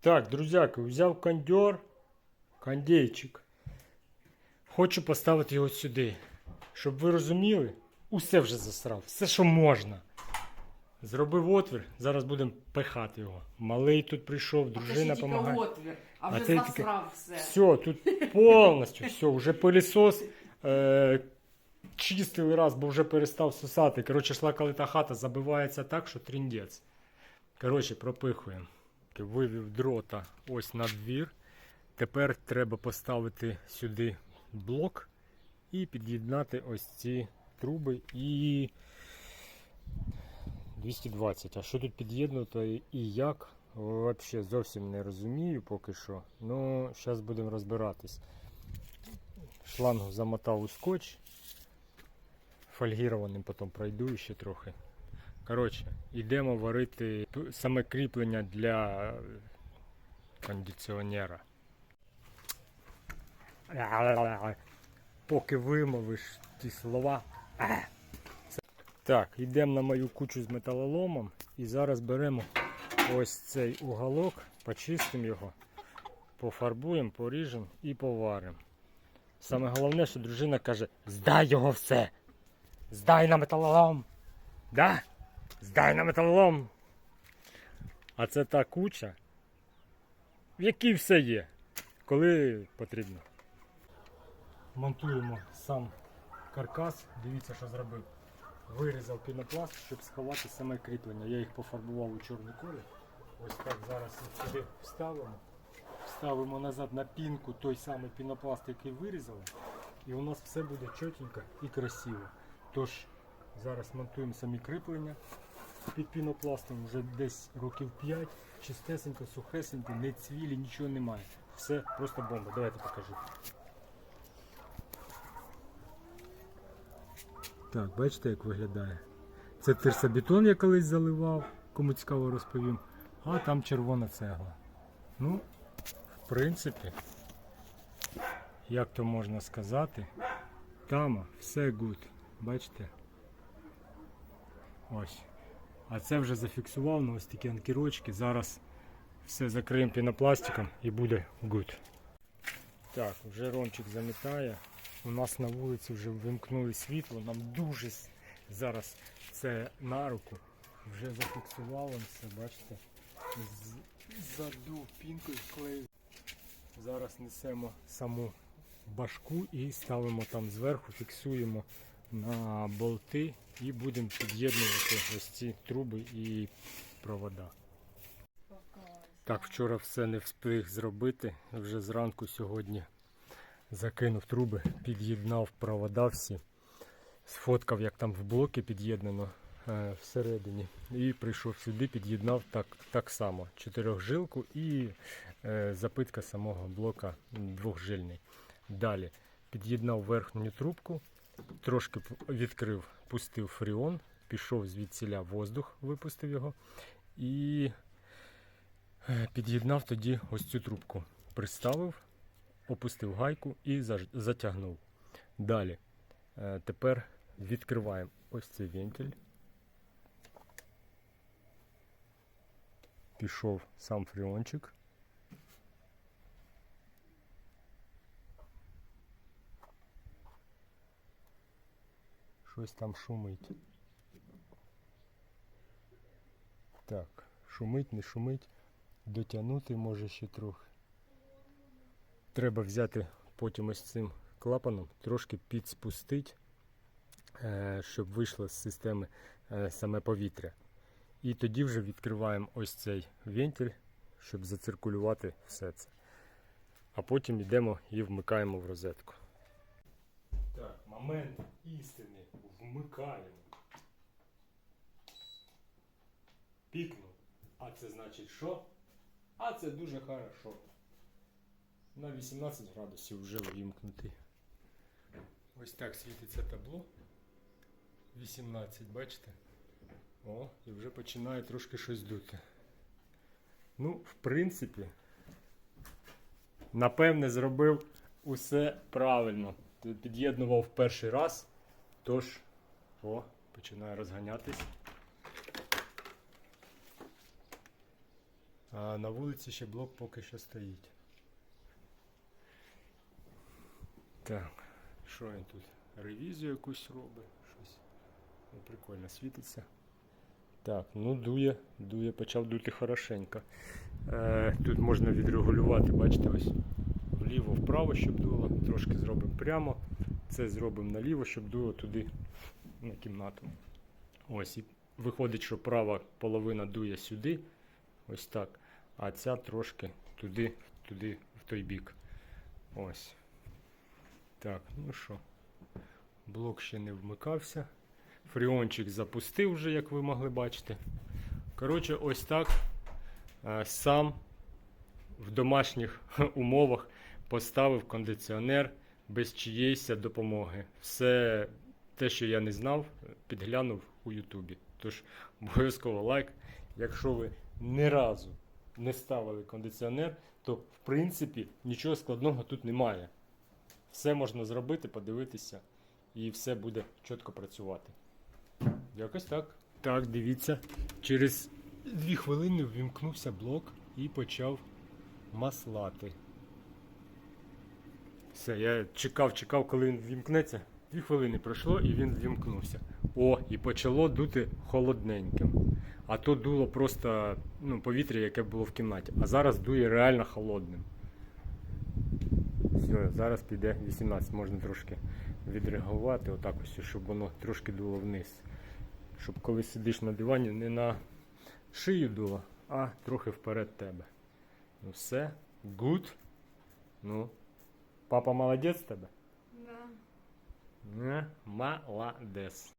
Так, друзяки, взяв кондьор, кондейчик. Хочу поставити його сюди. Щоб ви розуміли, усе вже засрав, все, що можна. Зробив отвір, зараз будемо пихати його. Малий тут прийшов, дружина допомагає. отвір, а А вже ти тільки- все. Все, тут повністю, все, вже пилісос е, чистили раз, бо вже перестав сосати. Коротше, йшла коли та хата, забивається так, що тріндець. Коротше, пропихуємо. Вивів дрота ось на двір. Тепер треба поставити сюди блок і під'єднати ось ці труби і 220. А що тут під'єднуто і як? Взагалі зовсім не розумію поки що. Ну, зараз будемо розбиратись. Шлангу замотав у скотч. Фольгірованим потім пройду ще трохи. Коротше, йдемо варити саме кріплення для кондиціонера. Поки вимовиш ті слова. Так, йдемо на мою кучу з металоломом і зараз беремо ось цей уголок, почистимо його, пофарбуємо, поріжемо і поваримо. Саме головне, що дружина каже: здай його все! Здай на металолом! Да? Здай на металолом! А це та куча, в якій все є, коли потрібно. Монтуємо сам каркас. Дивіться, що зробив. Вирізав пінопласт, щоб сховати саме кріплення. Я їх пофарбував у чорний колір. Ось так зараз їх сюди вставимо. Вставимо назад на пінку той самий пінопласт, який вирізали. І у нас все буде чотенько і красиво. Тож зараз монтуємо самі кріплення під пінопластом вже десь років 5. Чистесенько, сухесенько, не цвілі, нічого немає. Все просто бомба. Давайте покажу. Так, бачите, як виглядає. Це терсобетон я колись заливав, кому цікаво розповім. А там червона цегла. Ну, в принципі, як то можна сказати, там все гуд. Бачите? Ось. А це вже зафіксував на ось такі анкерочки. Зараз все закриємо пінопластиком і буде гуд. Так, вже ромчик замітає. У нас на вулиці вже вимкнули світло. Нам дуже зараз це на руку. Вже зафіксувало все, бачите. З- Задув пінкою вклеїв. Зараз несемо саму башку і ставимо там зверху, фіксуємо на болти і будемо під'єднувати ось ці труби і провода. Так, вчора все не встиг зробити. Вже зранку сьогодні закинув труби, під'єднав провода всі, сфоткав, як там в блоки під'єднано е, всередині. І прийшов сюди, під'єднав так, так само. Чотирьохжилку і е, запитка самого блока двохжильний. Далі під'єднав верхню трубку, трошки відкрив, пустив фріон, пішов звідсіля воздух, випустив його. І е, під'єднав тоді ось цю трубку. Приставив, опустив гайку і затягнув. Далі. е, Тепер відкриваємо ось цей вентиль. Пішов сам фріончик. Щось там шумить. Так, шумить, не шумить. Дотягнути може ще трохи. Треба взяти потім ось цим клапаном, трошки підспустити, е, щоб вийшло з системи е, саме повітря. І тоді вже відкриваємо ось цей вентиль, щоб зациркулювати все це. А потім йдемо і вмикаємо в розетку. Так, момент істини. Вмикаємо. Пікнув. А це значить що? А це дуже хорошо. На 18 градусів вже вимкнутий. Ось так світиться табло. 18, бачите? О, і вже починає трошки щось дути. Ну, в принципі, напевне, зробив усе правильно. Під'єднував перший раз, тож, о, починає розганятись. А на вулиці ще блок поки що стоїть. Так, що він тут? Ревізію якусь робить, щось. Ну, прикольно світиться. Так, ну дує, дує, почав дути хорошенько. Е, тут можна відрегулювати, бачите, ось вліво, вправо, щоб дуло. Трошки зробимо прямо. Це зробимо наліво, щоб дуло туди на кімнату. Ось, і виходить, що права половина дує сюди, ось так, а ця трошки туди, туди, в той бік. Ось. Так, ну що, блок ще не вмикався. Фріончик запустив вже, як ви могли бачити. Коротше, ось так е, сам в домашніх умовах поставив кондиціонер без чиєїсь допомоги. Все те, що я не знав, підглянув у Ютубі. Тож обов'язково лайк. Якщо ви ні разу не ставили кондиціонер, то в принципі нічого складного тут немає. Все можна зробити, подивитися, і все буде чітко працювати. Якось так. Так, дивіться. Через дві хвилини ввімкнувся блок і почав маслати. Все, я чекав, чекав, коли він ввімкнеться. Дві хвилини пройшло і він ввімкнувся. О, і почало дути холодненьким. А то дуло просто ну, повітря, яке було в кімнаті. А зараз дує реально холодним. Все, зараз піде 18, можна трошки відреагувати, отак ось, щоб воно трошки дуло вниз. Щоб коли сидиш на дивані, не на шию дуло, а трохи вперед тебе. Ну все, good. Ну, папа молодець тебе? Молодець.